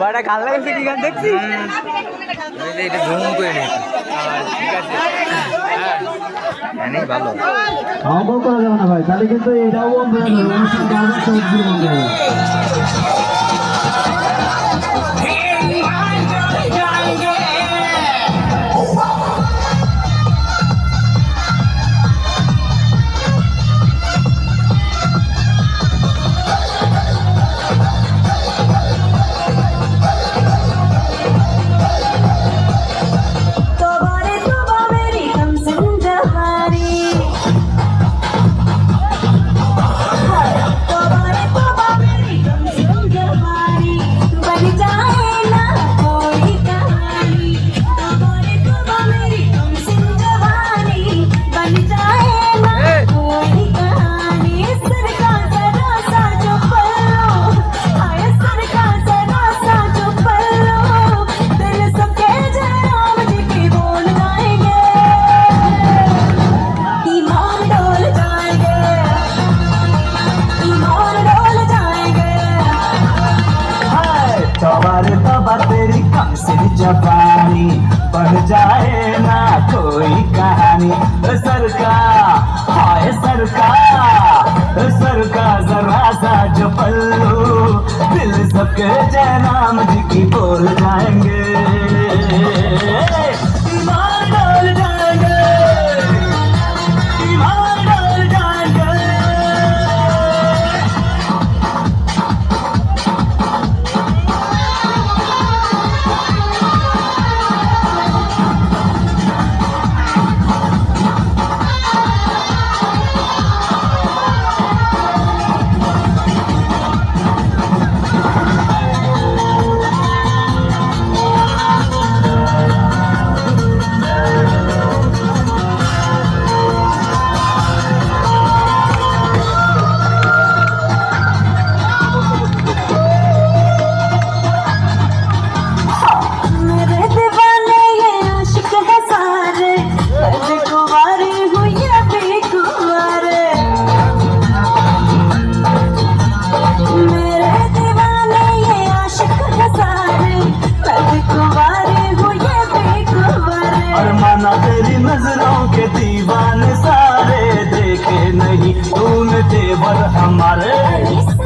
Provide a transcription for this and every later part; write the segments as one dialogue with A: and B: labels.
A: বাটা গান লাগছে কি গান
B: দেখছি এটা জুম করে নে
A: ঠিক আছে
B: জানি ভালো
C: অঙ্ক করা যাবে না ভাই তাহলে কিন্তু এটাও বন্ধ হয়ে যাবে অনুষ্ঠান বন্ধ হয়ে যাবে
D: से
C: जबानी पढ़ जाए ना कोई कहानी। सरका हाय सरका सरका जरा सा जो पल्लू, दिल सबके जय राम जी की बोल जाएँगे।
D: दीवाने सारे
C: देखे नहीं तूने देवर हमारे।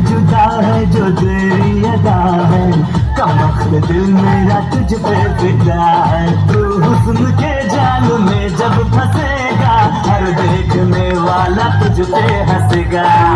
C: जुदा है, जो तेरी अदा है। कमख्त दिल मेरा तुझ पे फिदा है। तू हुस्न के जाल में जब फंसेगा, हर देखने वाला तुझ पे हंसेगा।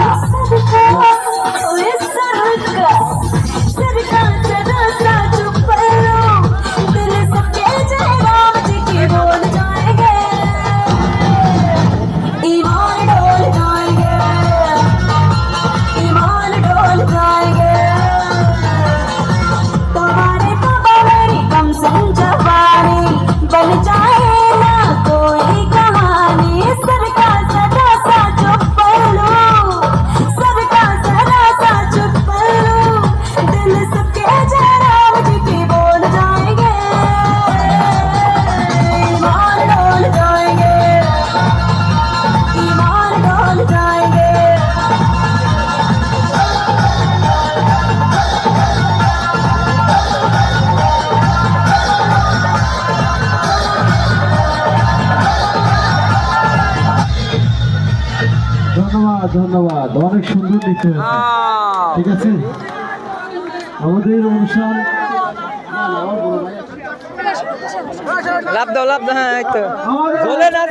C: ধন্যবাদ। অনেক সুন্দর লিখতে ঠিক আছে? আমাদের অনুষ্ঠান
A: লাভ দাও লাভ দাও হ্যাঁ এই তো। বলে না